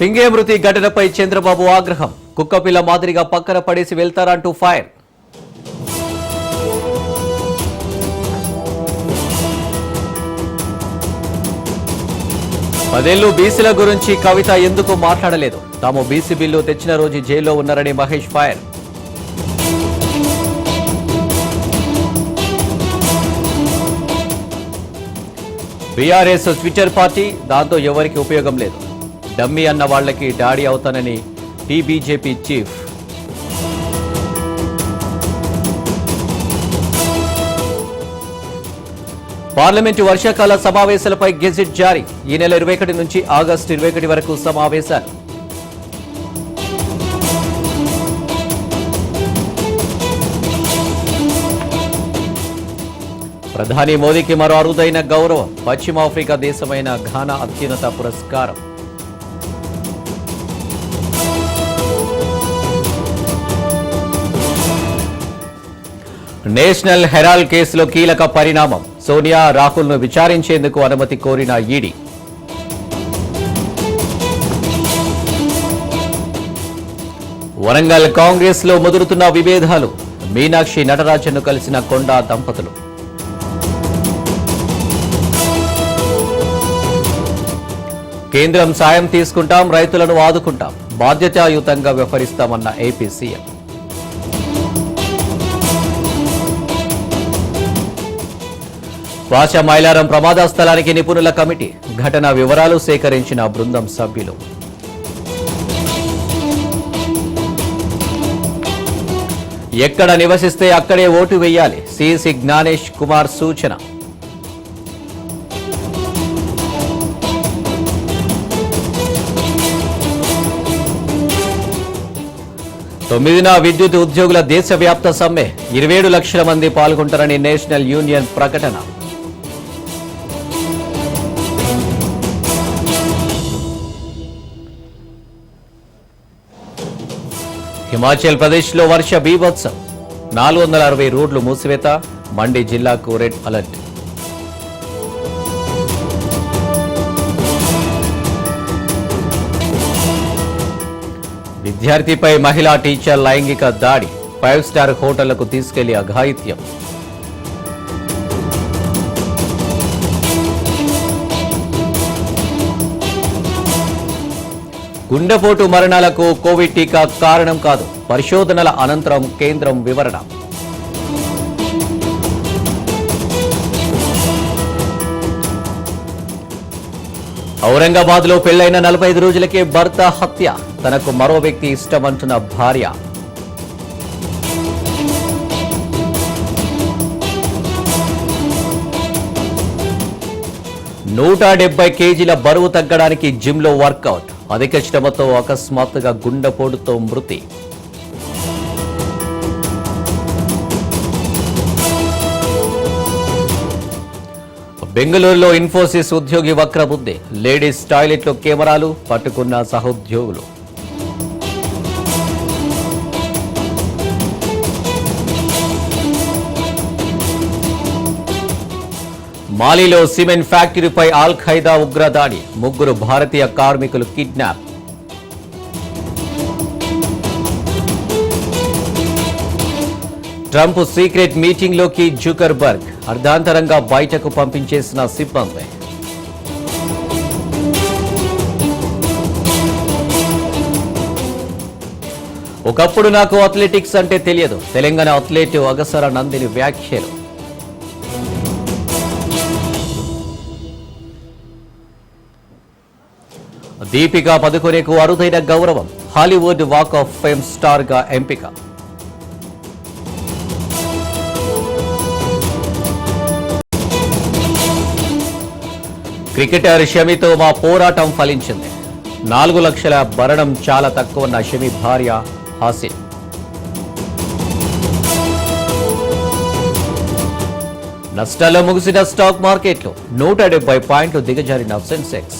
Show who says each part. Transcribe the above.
Speaker 1: సింగే మృతి ఘటనపై చంద్రబాబు ఆగ్రహం. కుక్కపిల్ల మాదిరిగా పక్కన పడేసి వెళ్తారంటూ ఫైర్. పదేళ్ళు బీసీల గురించి కవిత ఎందుకు మాట్లాడలేదు? తాము బీసీ బిల్లు తెచ్చిన రోజు జైల్లో ఉన్నారని Mahesh fire. BRS Twitter party దాంతో ఎవరికి ఉపయోగం లేదు. డమ్మీ అన్న వాళ్ళకి డాడీ అవుతానని టీబీజేపీ చీఫ్. పార్లమెంటు వర్షాకాల సమావేశాలపై గెజిట్ జారీ. ఈ నెల ఇరవై ఒకటి నుంచి ఆగస్టు ఇరవై ఒకటి వరకు సమావేశాలు. ప్రధాని మోదీకి మరో అరుదైన గౌరవం. పశ్చిమాఫ్రికా దేశమైన ఘానా అత్యున్నత పురస్కారం. నేషనల్ హెరాల్డ్ కేసులో కీలక పరిణామం. సోనియా రాహుల్ను విచారించేందుకు అనుమతి కోరిన ఈడీ. వరంగల్ కాంగ్రెస్లో ముదురుతున్న విభేదాలు. మీనాక్షి నటరాజన్ను కలిసిన కొండా దంపతులు. కేంద్రం సాయం తీసుకుంటాం రైతులను ఆదుకుంటాం. బాధ్యతాయుతంగా వ్యవహరిస్తామన్న ఏపీ సీఎం. వాచ మైలారం ప్రమాద స్థలానికి నిపుణుల కమిటీ ఘటన వివరాలు సేకరించిన బృందం సభ్యులు. ఎక్కడ నివసిస్తే అక్కడే ఓటు వేయాలి సిసి జ్ఞానేష్ కుమార్ సూచన. తొమ్మిదిన విద్యుత్ ఉద్యోగుల దేశవ్యాప్త సమ్మె ఇరవై ఏడు లక్షల మంది పాల్గొంటారని నేషనల్ యూనియన్ ప్రకటన. హిమాచల్ ప్రదేశ్లో వర్ష బీభత్సం. నాలుగు వందల అరవై రోడ్లు మూసివేత మండి జిల్లాకు రెడ్ అలర్ట్. విద్యార్థిపై మహిళా టీచర్ లైంగిక దాడి ఫైవ్ స్టార్ హోటళ్ళకు తీసుకెళ్ళి అఘాయిత్యం. గుండెపోటు మరణాలకు కోవిడ్ టీకా కారణం కాదు పరిశోధనల అనంతరం కేంద్రం వివరణ. ఔరంగాబాద్లో పెళ్ళైన నలభై ఐదు రోజులకే భర్త హత్య తనకు మరో వ్యక్తి ఇష్టమంటున్న భార్య. నూట డెబ్బై కేజీల బరువు తగ్గడానికి జిమ్లో వర్కౌట్. అధిక శ్రమతో అకస్మాత్తుగా గుండెపోటుతో మృతి. బెంగళూరులో ఇన్ఫోసిస్ ఉద్యోగి వక్రబుద్ధి. లేడీస్ టాయిలెట్లో కెమెరాలు పట్టుకున్న సహోద్యోగులు. మాలీలో సిమెంట్ ఫ్యాక్టరీపై ఆల్ ఖైదా ఉగ్రదాడి. ముగ్గురు భారతీయ కార్మికులు కిడ్నాప్. ట్రంప్ సీక్రెట్ మీటింగ్లోకి జుకర్బర్గ్. అర్ధాంతరంగా బయటకు పంపించేసిన సిబ్బంది. ఒకప్పుడు నాకు అథ్లెటిక్స్ అంటే తెలియదు. తెలంగాణ అథ్లెట్ అగసర నందిని వ్యాఖ్యలు. దీపికా పదుకొనేకు అరుదైన గౌరవం. హాలీవుడ్ వాక్ ఆఫ్ ఫేమ్ స్టార్గా ఎంపిక. క్రికెటర్ షమితో మా పోరాటం ఫలించింది. నాలుగు లక్షల భరణం చాలా తక్కువ షమి భార్య హాసిన్ నష్టాల్లో ముగిసిన స్టాక్ మార్కెట్లు నూట డెబ్బై పాయింట్లు దిగజారిన సెన్సెక్స్.